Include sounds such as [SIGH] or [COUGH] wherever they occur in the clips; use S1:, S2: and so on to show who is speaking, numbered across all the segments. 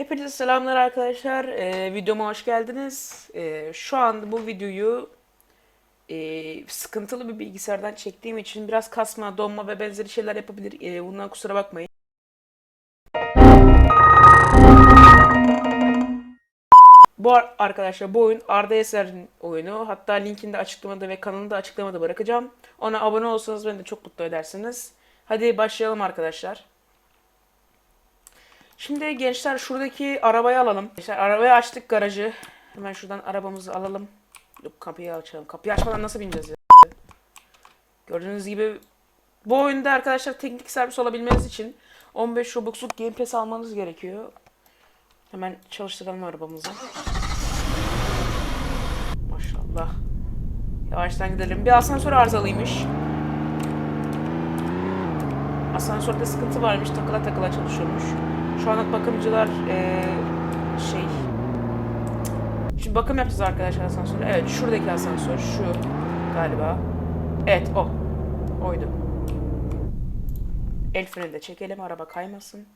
S1: Hepinize selamlar arkadaşlar. Ee, videoma hoş geldiniz. Ee, şu an bu videoyu e, sıkıntılı bir bilgisayardan çektiğim için biraz kasma, donma ve benzeri şeyler yapabilir. Ee, bundan kusura bakmayın. Bu ar- arkadaşlar bu oyun Arda Eser'in oyunu. Hatta linkini de açıklamada ve kanalını da açıklamada bırakacağım. Ona abone olsanız beni de çok mutlu edersiniz. Hadi başlayalım arkadaşlar. Şimdi gençler şuradaki arabayı alalım. Gençler arabayı açtık garajı. Hemen şuradan arabamızı alalım. Yok kapıyı açalım. Kapıyı açmadan nasıl bineceğiz ya? Gördüğünüz gibi bu oyunda arkadaşlar teknik servis olabilmeniz için 15 Robux'luk Game Pass almanız gerekiyor. Hemen çalıştıralım arabamızı. Maşallah. Yavaştan gidelim. Bir asansör arızalıymış. Asansörde sıkıntı varmış. Takıla takıla çalışıyormuş. Şu an bakımcılar eee, şey... Şimdi bakım yapacağız arkadaşlar asansöre. Evet şuradaki asansör şu galiba. Evet o. Oydu. El freni de çekelim araba kaymasın.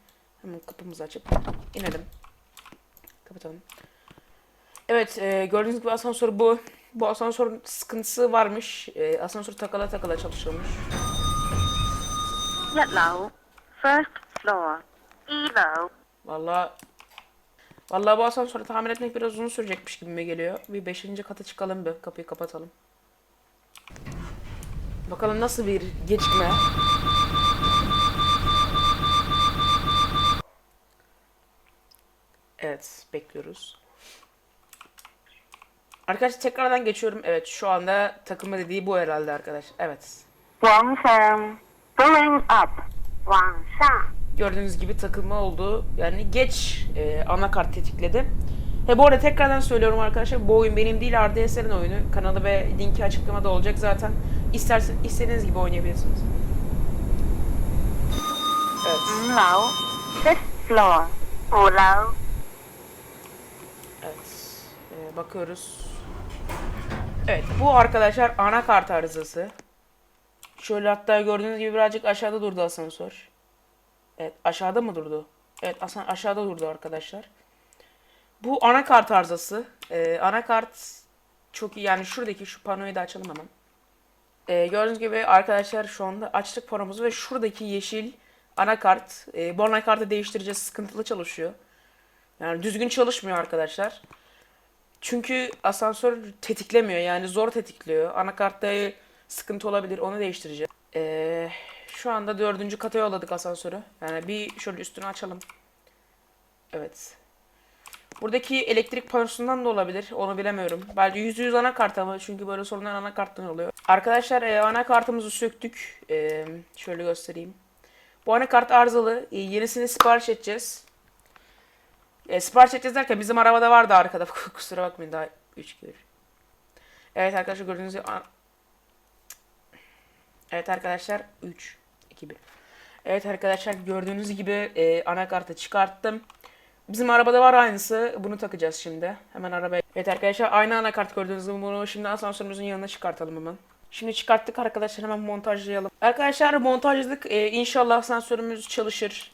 S1: Hemen kapımızı açıp inelim. Kapatalım. Evet e, gördüğünüz gibi asansör bu. Bu asansörün sıkıntısı varmış. E, asansör takala takala.
S2: Nhất lậu First floor Evo
S1: Vallahi Vallahi bu asansörü tamir etmek biraz uzun sürecekmiş gibime geliyor. Bir beşinci kata çıkalım bir kapıyı kapatalım. Bakalım nasıl bir gecikme. Evet, bekliyoruz. Arkadaşlar tekrardan geçiyorum. Evet, şu anda takılma dediği bu herhalde arkadaş. Evet.
S2: 晚上 Going up 晚上
S1: Gördüğünüz gibi takılma oldu. Yani geç e, anakart tetikledi. He bu arada tekrardan söylüyorum arkadaşlar bu oyun benim değil RDS'lerin oyunu. Kanalı ve linki açıklamada olacak zaten. İstersen istediğiniz gibi oynayabilirsiniz. Evet.
S2: Now, fifth
S1: Evet. Ee, bakıyoruz. Evet bu arkadaşlar anakart arızası. Şöyle hatta gördüğünüz gibi birazcık aşağıda durdu asansör. Evet aşağıda mı durdu? Evet asan aşağıda durdu arkadaşlar. Bu anakart arızası. Ee, anakart çok iyi yani şuradaki şu panoyu da açalım hemen. Ee, gördüğünüz gibi arkadaşlar şu anda açtık panomuzu ve şuradaki yeşil anakart. E, bu anakartı değiştireceğiz sıkıntılı çalışıyor. Yani düzgün çalışmıyor arkadaşlar. Çünkü asansör tetiklemiyor yani zor tetikliyor. Anakartta sıkıntı olabilir onu değiştireceğiz. Ee, şu anda dördüncü kata yolladık asansörü. Yani bir şöyle üstünü açalım. Evet. Buradaki elektrik panosundan da olabilir. Onu bilemiyorum. Belki yüzde yüz anakart ama çünkü böyle sorunlar anakarttan oluyor. Arkadaşlar e, anakartımızı söktük. E, şöyle göstereyim. Bu anakart arızalı. E, yenisini sipariş edeceğiz. E, sipariş edeceğiz derken bizim arabada vardı arkada. [LAUGHS] Kusura bakmayın daha 3 gibi. Evet arkadaşlar gördüğünüz gibi Evet arkadaşlar 3 2 1. Evet arkadaşlar gördüğünüz gibi e, anakartı çıkarttım. Bizim arabada var aynısı. Bunu takacağız şimdi. Hemen arabaya. Evet arkadaşlar aynı anakart gördüğünüz gibi bunu şimdi asansörümüzün yanına çıkartalım hemen. Şimdi çıkarttık arkadaşlar hemen montajlayalım. Arkadaşlar montajladık. E, inşallah asansörümüz çalışır.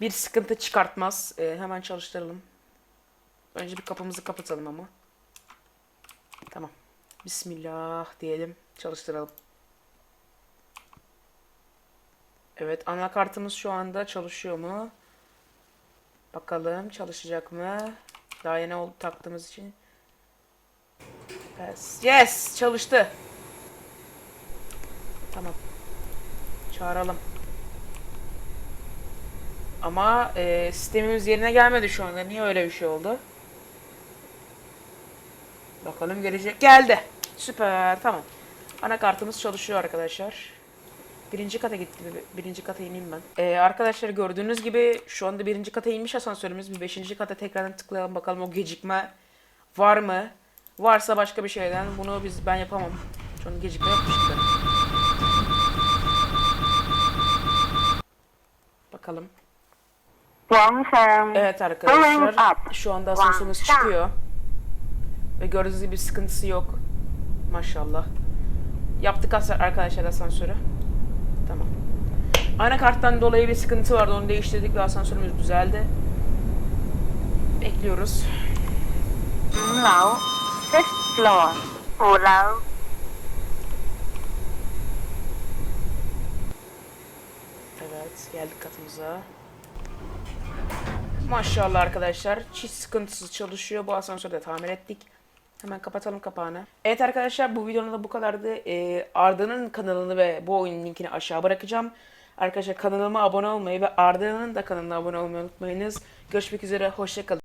S1: Bir sıkıntı çıkartmaz. E, hemen çalıştıralım. Önce bir kapımızı kapatalım ama. Tamam. Bismillah diyelim. Çalıştıralım. Evet anakartımız şu anda çalışıyor mu? Bakalım çalışacak mı? Daha yeni oldu taktığımız için. Yes, yes çalıştı. Tamam. Çağıralım. Ama e, sistemimiz yerine gelmedi şu anda. Niye öyle bir şey oldu? Bakalım gelecek. Geldi. Süper. Tamam. Anakartımız çalışıyor arkadaşlar. Birinci kata gitti. Bir- Birinci kata ineyim ben. Ee, arkadaşlar gördüğünüz gibi şu anda birinci kata inmiş asansörümüz. Bir beşinci kata tekrardan tıklayalım bakalım o gecikme var mı? Varsa başka bir şeyden bunu biz ben yapamam. Şu an gecikme yapmış gibi. Bakalım. Evet arkadaşlar. Şu anda asansörümüz çıkıyor. Ve gördüğünüz gibi sıkıntısı yok. Maşallah. Yaptık arkadaşlar asansörü. Anakarttan dolayı bir sıkıntı vardı. Onu değiştirdik ve asansörümüz düzeldi. bekliyoruz.
S2: Low. Fifth floor. Hello.
S1: Evet geldik katımıza. Maşallah arkadaşlar hiç sıkıntısız çalışıyor. Bu asansörü de tamir ettik. Hemen kapatalım kapağını. Evet arkadaşlar bu videonun da bu kadardı. Ee, Arda'nın kanalını ve bu oyunun linkini aşağı bırakacağım. Arkadaşlar kanalıma abone olmayı ve Arda'nın da kanalına abone olmayı unutmayınız. Görüşmek üzere. Hoşçakalın.